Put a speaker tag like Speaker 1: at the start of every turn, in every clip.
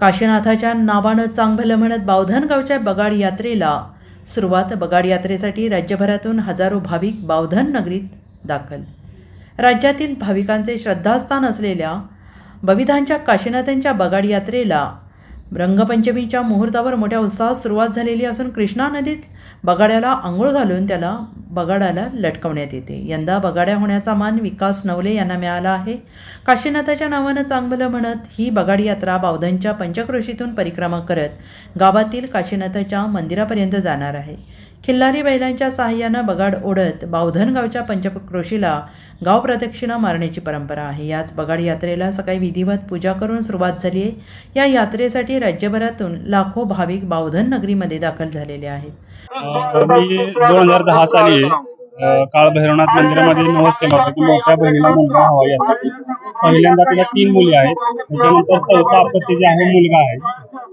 Speaker 1: काशीनाथाच्या नावानं चांगभलं म्हणत बावधन गावच्या बगाड यात्रेला सुरुवात बगाड यात्रेसाठी राज्यभरातून हजारो भाविक बावधन नगरीत दाखल. राज्यातील भाविकांचे श्रद्धास्थान असलेल्या बविधांच्या काशीनाथांच्या बगाड यात्रेला रंगपंचमीच्या मुहूर्तावर मोठ्या उत्साहात सुरुवात झालेली असून कृष्णा नदीत बगाड्याला आंघोळ घालून त्याला बगाडाला लटकवण्यात येते. यंदा बगाड्या होण्याचा मान विकास नवले यांना मिळाला आहे. काशीनाथाच्या नावानं चांगलं म्हणत ही बगाड यात्रा बावधनच्या पंचक्रोशीतून परिक्रमा करत गावातील काशीनाथाच्या मंदिरापर्यंत जाणार आहे. खिल्लारी बैलांच्या सहाय्यानं बगाड ओढत बावधन गावच्या पंचक्रोशीला गाव प्रदक्षिणा मारण्याची परंपरा आहे. याच बगाड यात्रेला सकाळी विधिवत पूजा करून सुरुवात झाली आहे. या यात्रेसाठी राज्यभरातून लाखो भाविक बावधन नगरीमध्ये दाखल झालेले आहेत.
Speaker 2: अं, मी दोन हजार दहा साली अं, मंदिरामध्ये नवस केला होता की मोठ्या बहिणीला मुलगा हवा यासाठी. पहिल्यांदा तिला तीन मुली आहेत. त्याच्यानंतर चौथा आपत्ती जे आहे मुलगा आहे.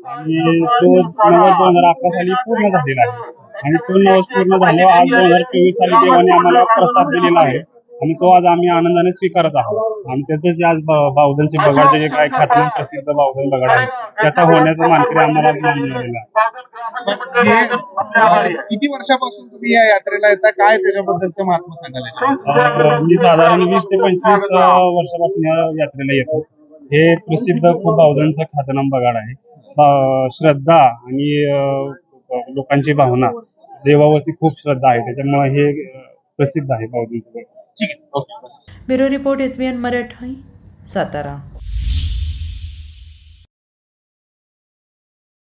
Speaker 2: आणि तो नवस दोन हजार अकरा साली पूर्ण झालेला आहे. आणि तो नवस पूर्ण झाल्यावर आज दोन हजार चोवीस साली देवाने आम्हाला प्रसाद दिलेला आहे. आणि तो आज आम्ही आनंदाने स्वीकारत आहोत. आणि त्याचं जे आज बावधनचे बगाडचे जे काय ख्यातनाम प्रसिद्ध बावधन बगाड आहे त्याचा होण्याचा मानकरी आम्हाला मिळालेला
Speaker 3: किती वर्षापासून तुम्ही या यात्रेला येता काय त्याच्याबद्दलचं महात्मा?
Speaker 2: अं, मी साधारण वीस ते पंचवीस वर्षापासून या यात्रेला येतो. हे प्रसिद्ध खूप बावधांचं ख्यातनाम बगाड आहे. श्रद्धा आणि लोकांची भावना. देवावरती खूप श्रद्धा आहे. त्याच्यामुळे हे प्रसिद्ध आहे बावधांचं बगाड
Speaker 3: ठीक आहे. ओके बस.
Speaker 1: Bureau report S B N Marathi Satara.